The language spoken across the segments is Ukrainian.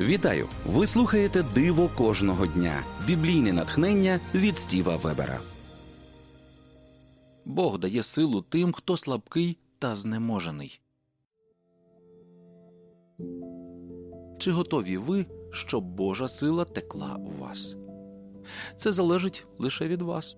Вітаю! Ви слухаєте Диво кожного дня. Біблійне натхнення від Стіва Вебера. Бог дає силу тим, хто слабкий та знеможений. Чи готові ви, щоб Божа сила текла у вас? Це залежить лише від вас.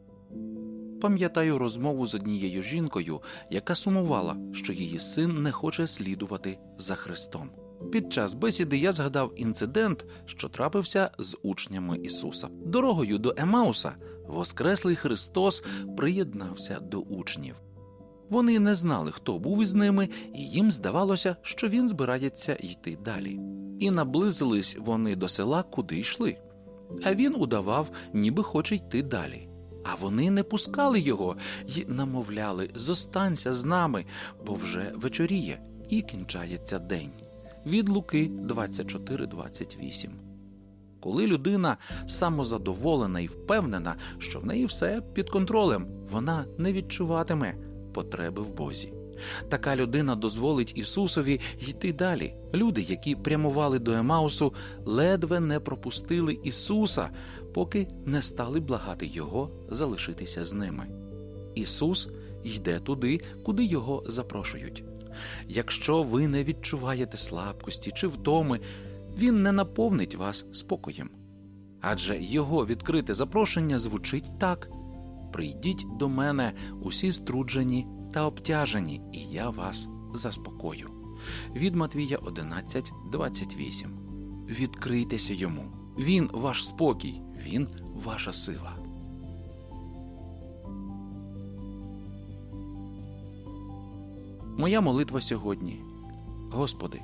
Пам'ятаю розмову з однією жінкою, яка сумувала, що її син не хоче слідувати за Христом. Під час бесіди я згадав інцидент, що трапився з учнями Ісуса. Дорогою до Емауса Воскреслий Христос приєднався до учнів. Вони не знали, хто був із ними, і їм здавалося, що він збирається йти далі. І наблизились вони до села, куди йшли. А він удавав, ніби хоче йти далі. А вони не пускали його й намовляли зостанься з нами, бо вже вечоріє і кінчається день. Від Луки 24.28 Коли людина самозадоволена і впевнена, що в неї все під контролем, вона не відчуватиме потреби в Бозі. Така людина дозволить Ісусові йти далі. Люди, які прямували до Емаусу, ледве не пропустили Ісуса, поки не стали благати Його залишитися з ними. Ісус йде туди, куди його запрошують. Якщо ви не відчуваєте слабкості чи втоми, Він не наповнить вас спокоєм. Адже Його відкрите запрошення звучить так: Прийдіть до мене усі струджені та обтяжені, і я вас заспокою. Від Матвія 11, 28. Відкрийтеся йому. Він ваш спокій, він ваша сила. Моя молитва сьогодні. Господи,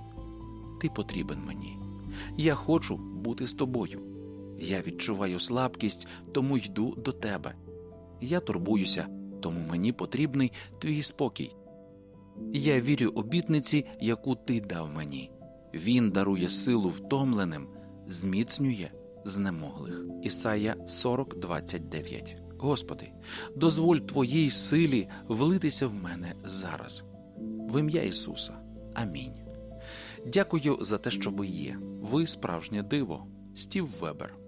Ти потрібен мені. Я хочу бути з тобою. Я відчуваю слабкість, тому йду до тебе. Я турбуюся, тому мені потрібний твій спокій. Я вірю обітниці, яку ти дав мені. Він дарує силу втомленим, зміцнює знемоглих. Ісая 40.29 Господи, дозволь Твоїй силі влитися в мене зараз. В ім'я Ісуса. Амінь. Дякую за те, що ви є. Ви справжнє диво. Стів Вебер.